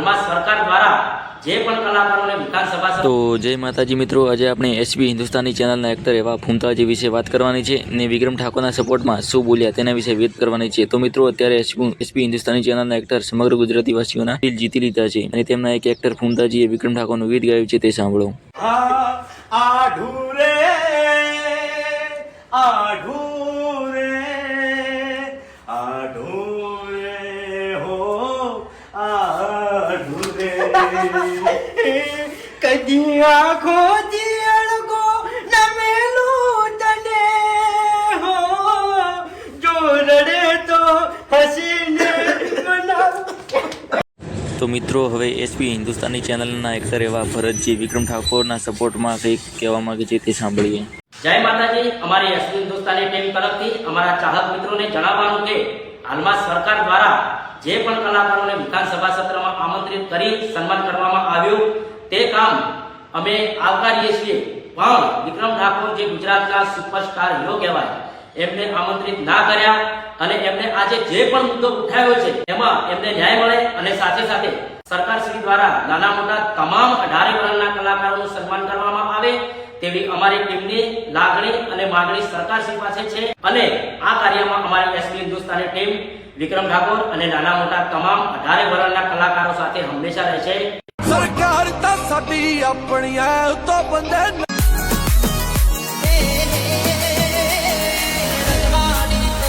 હાલમાં સરકાર દ્વારા જે પણ કલાકારોને વિધાનસભા તો જય માતાજી મિત્રો આજે આપણે એસબી હિન્દુસ્તાની ચેનલના એક્ટર એવા ફૂમતાજી વિશે વાત કરવાની છે ને વિક્રમ ઠાકોરના સપોર્ટમાં શું બોલ્યા તેના વિશે વાત કરવાની છે. તો મિત્રો અત્યારે એસબી હિન્દુસ્તાની ચેનલના એક્ટર સમગ્ર ગુજરાતી વાસીઓના દિલ જીતી લીધા છે અને તેમના એક એક્ટર ફૂમતાજીએ વિક્રમ ઠાકોરનું ગીત ગાયું છે તે સાંભળો. આઢુરે આઢુરે કદી આખો જીયણકો નમેલું તને હો. જો રડે તો હસીને તો મિત્રો હવે એસપી હિન્દુસ્તાની ચેનલના એક્ટર એવા ભરતજી વિક્રમ ઠાકોરના સપોર્ટમાં કંઈક કહેવા માંગે છે તે સાંભળીએ. જય માતાજી અમારી એસપી હિન્દુસ્તાની ટીમ તરફથી અમારા ચાહક મિત્રોને જણાવવાનું કે હાલમાં સરકાર દ્વારા જે પણ કલાકારોને વિધાનસભા સત્રમાં આમંત્રિત કરી સન્માન કરવામાં આવ્યું. તે કામ અમે આવકારીએ છીએ. પણ વિક્રમ ઠાકોર જે ગુજરાતના સુપરસ્ટાર હીરો કહેવાય, એમને આમંત્રિત ના કર્યા અને એમને આજે જે પણ મુદ્દો ઉઠાવ્યો છે, એમાં એમને ન્યાય મળે અને સાથે સાથે સરકાર શ્રી દ્વારા નાના મોટા તમામ અઢારે વર્ણના કલાકારોનું સન્માન કરવામાં આવે તેવી અમારી ટીમની લાગણી અને માગણી સરકાર શ્રી પાસે છે. અને આ કાર્યમાં અમારી એસપી હિન્દુસ્તાની ટીમ વિક્રમ ઠાકોર અને નાના મોટા તમામ અઢારે વર્ણના કલાકારો સાથે હંમેશા રહે છે સરકાર તો સાડી તો બંધન